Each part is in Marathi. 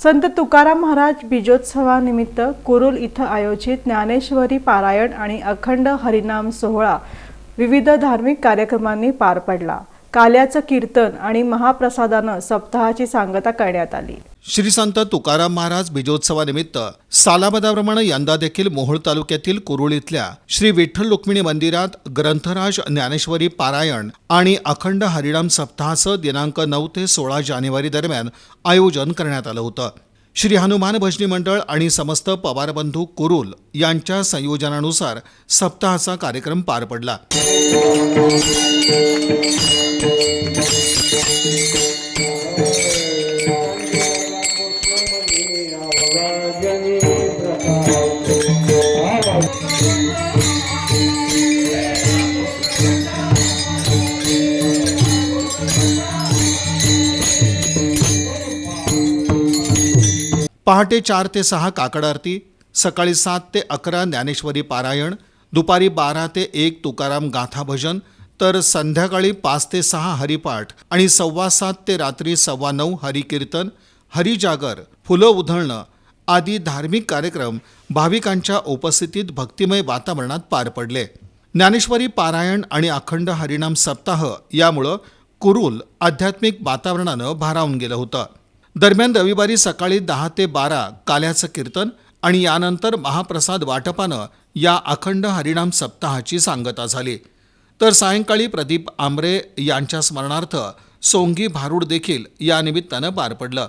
संत तुकाराम महाराज बीजोत्सवानिमित्त कुरुल इथं आयोजित ज्ञानेश्वरी पारायण आणि अखंड हरिनाम सोहळा विविध धार्मिक कार्यक्रमांनी पार पडला. काल्याचं कीर्तन आणि महाप्रसादानं सप्ताहाची सांगता करण्यात आली. श्री संत तुकाराम महाराज बीजोत्सवानिमित्त सालाबदाप्रमाणे यंदा देखील मोहोळ तालुक्यातील कुरुळ इथल्या श्री विठ्ठल रुक्मिणी मंदिरात ग्रंथराज ज्ञानेश्वरी पारायण आणि अखंड हरिणाम सप्ताहाचं दिनांक नऊ ते सोळा जानेवारी दरम्यान आयोजन करण्यात आलं होतं. श्री हनुमान भजनी मंडळ आणि समस्त पवारबंधू कुरुल यांच्या संयोजनानुसार सप्ताहाचा कार्यक्रम पार पडला. पहाटे चार ते सहा काकड आरती सकाळी सात ते अकरा ज्ञानेश्वरी पारायण दुपारी बारा ते एक तुकाराम गाथा भजन तर संध्याकाळी पाच ते सहा हरिपाठ आणि सव्वा सात ते रात्री सव्वा नऊ हरिकीर्तन हरिजागर फुलं उधळणं आदी धार्मिक कार्यक्रम भाविकांच्या उपस्थितीत भक्तिमय वातावरणात पार पडले. ज्ञानेश्वरी पारायण आणि अखंड हरिनाम सप्ताह यामुळं कुरुल आध्यात्मिक वातावरणानं भारावून गेलं होतं. दरम्यान रविवारी सकाळी दहा ते बारा काल्याचं कीर्तन आणि यानंतर महाप्रसाद वाटपानं या अखंड हरिणाम सप्ताहाची सांगता झाली. तर सायंकाळी प्रदीप आमरे यांच्या स्मरणार्थ सोंगी भारूड देखील या निमित्तानं पार पडलं.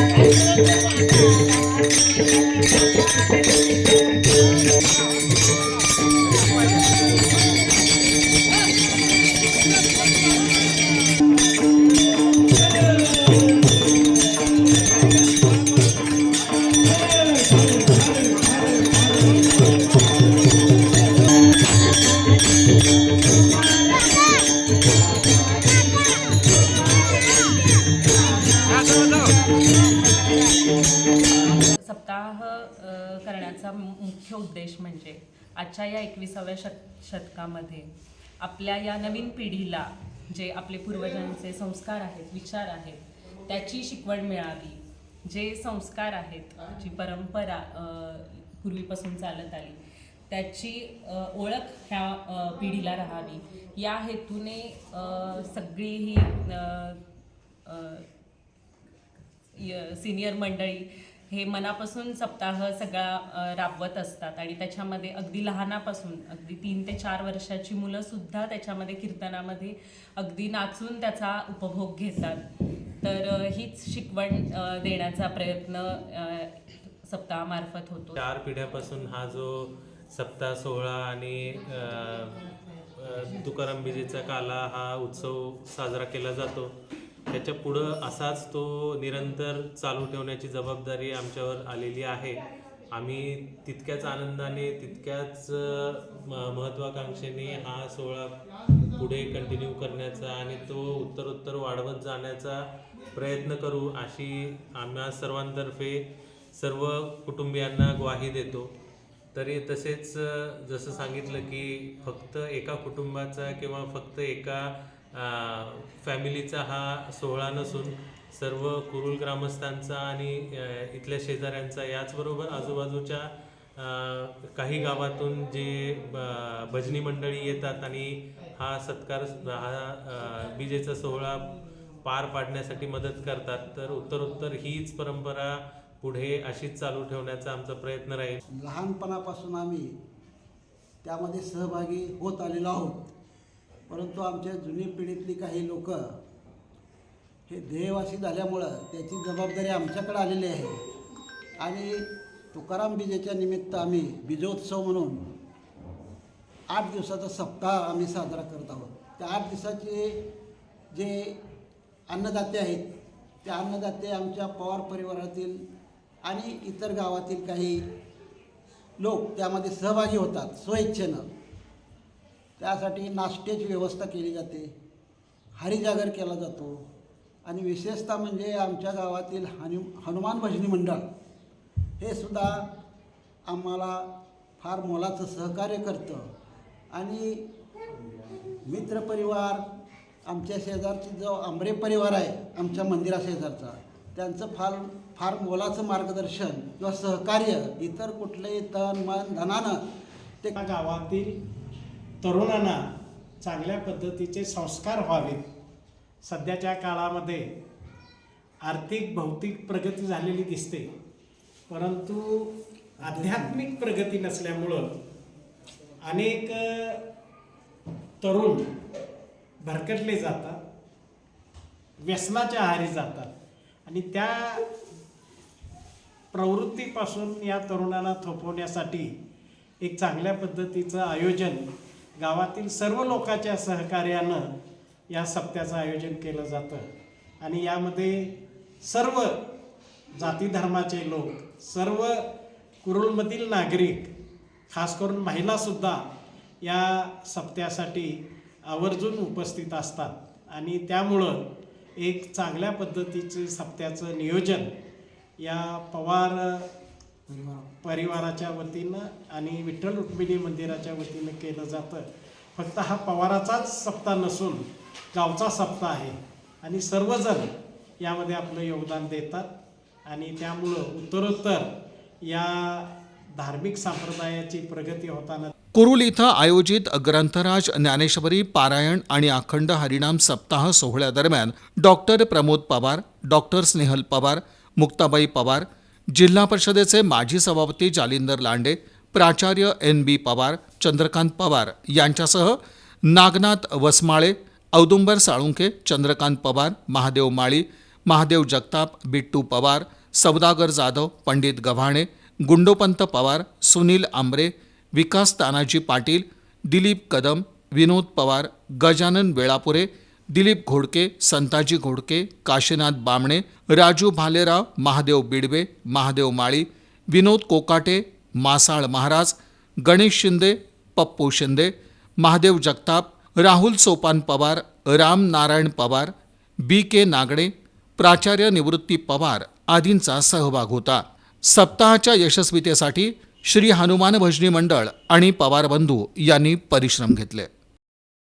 सप्ताह करण्याचा मुख्य उद्देश म्हणजे आजच्या या एकविसाव्या शत शतकामध्ये आपल्या या नवीन पिढीला जे आपले पूर्वजांचे संस्कार आहेत विचार आहेत त्याची शिकवण मिळावी. जे संस्कार आहेत जी परंपरा पूर्वीपासून चालत आली त्याची ओळख ह्या पिढीला राहावी. या हेतूने सगळी ही य- सिनियर मंडळी हे मनापासून सप्ताह सगळा राबवत असतात. आणि त्याच्यामध्ये अगदी लहानापासून अगदी तीन ते चार वर्षाची मुलंसुद्धा त्याच्यामध्ये कीर्तनामध्ये अगदी नाचून त्याचा उपभोग घेतात. तर हीच शिकवण देण्याचा प्रयत्न सप्ताहामार्फत होतो. चार पिढ्यापासून हा जो सप्ताह सोहळा आणि अ, तुकाराम काला हा उत्सव साजरा केला जातो. त्याच्या पुढं असाच तो निरंतर चालू ठेवण्याची जबाबदारी आमच्यावर आलेली आहे. आम्ही तितक्याच आनंदाने तितक्याच म- महत्त्वाकांक्षेने हा सोहळा पुढे कंटिन्यू करण्याचा आणि तो उत्तरोत्तर वाढवत जाण्याचा प्रयत्न करू अशी आम्हा सर्वांतर्फे सर्व कुटुंबियांना ग्वाही देतो. तरी तसेच जसं सांगितलं की फक्त एका कुटुंबाचा किंवा फक्त एका फॅमिलीचा हा सोहळा नसून सर्व कुरुल ग्रामस्थांचा आणि इथल्या शेजाऱ्यांचा याचबरोबर आजूबाजूच्या काही गावातून जे भजनी मंडळी येतात आणि हा सत्कार हा बीजेचा सोहळा पार पाडण्यासाठी मदत करतात तर उत्तरोत्तर हीच परंपरा पुढे अशीच चालू ठेवण्याचा आमचा प्रयत्न राहील. लहानपणापासून आम्ही त्यामध्ये सहभागी होत आलेलो आहोत. परंतु आमच्या जुनी पिढीतली काही लोक हे ध्येयवासी झाल्यामुळं त्याची जबाबदारी आमच्याकडे आलेली आहे. आणि तुकाराम बीजेच्या निमित्त आम्ही बीजोत्सव म्हणून आठ दिवसाचा सप्ताह आम्ही साजरा करत आहोत. त्या आठ दिवसाचे जे अन्नदाते आहेत ते अन्नदाते आमच्या पवार परिवारातील आणि इतर गावातील काही लोक त्यामध्ये सहभागी होतात स्वेच्छेनं त्यासाठी नाश्त्याची व्यवस्था केली जाते. हरिजागर केला जातो. आणि विशेषतः म्हणजे आमच्या गावातील हनु हनुमान भजनी मंडळ हे सुद्धा आम्हाला फार मोलाचं सहकार्य करतं. आणि मित्रपरिवार आमच्या शेजारची जो आंबरे परिवार आहे आमच्या मंदिराशेजारचा त्यांचं फार फार मोलाचं मार्गदर्शन किंवा सहकार्य इतर कुठलंही तन मन धनानं ते गावातील तरुणांना चांगल्या पद्धतीचे संस्कार व्हावेत. सध्याच्या काळामध्ये आर्थिक भौतिक प्रगती झालेली दिसते. परंतु आध्यात्मिक प्रगती नसल्यामुळं अनेक तरुण भरकटले जातात व्यसनाच्या आहारी जातात आणि त्या प्रवृत्तीपासून या तरुणांना थोपवण्यासाठी एक चांगल्या पद्धतीचं आयोजन गावातील सर्व लोकांच्या सहकार्यानं या सप्त्याचं आयोजन केलं जातं. आणि यामध्ये सर्व जाती धर्माचे लोक सर्व कुरुलमधील नागरिक खास करून महिलासुद्धा या सप्त्यासाठी आवर्जून उपस्थित असतात. आणि त्यामुळं एक चांगल्या पद्धतीचं सप्त्याचं नियोजन या पवार परिवाराच्या वतीनं आणि विठ्ठल रुक्मिणी मंदिराच्या वतीनं केलं जातं. फक्त हा पवाराचाच सप्ताह नसून गावचा सप्ताह आहे. आणि सर्वजण यामध्ये आपलं योगदान देतात. आणि त्यामुळं उत्तरोत्तर या धार्मिक संप्रदायाची प्रगती होताना कुरुल इथं आयोजित ग्रंथराज ज्ञानेश्वरी पारायण आणि अखंड हरिनाम सप्ताह सोहळ्यादरम्यान डॉक्टर प्रमोद पवार डॉक्टर स्नेहल पवार मुक्ताबाई पवार जिल्हा परिषदेचे माजी सभापती जालिंदर लांडे प्राचार्य एन बी पवार चंद्रकांत पवार यांच्यासह नागनाथ वसमाळे औदुंबर साळुंखे चंद्रकांत पवार महादेव माळी महादेव जगताप बिट्टू पवार सौदागर जाधव पंडित गव्हाणे गुंडोपंत पवार सुनील आंबरे विकास तानाजी पाटील दिलीप कदम विनोद पवार गजानन वेळापुरे दिलीप घोडके संताजी घोडके काशीनाथ बामणे राजू भालेराव महादेव बिडवे महादेव माळी विनोद कोकाटे मासाळ महाराज गणेश शिंदे पप्पू शिंदे महादेव जगताप राहुल सोपान पवार राम नारायण पवार बी के नागडे प्राचार्य निवृत्ती पवार आदींचा सहभाग होता. सप्ताहाच्या यशस्वीतेसाठी श्री हनुमान भजनी मंडळ आणि पवार बंधू यांनी परिश्रम घेतले.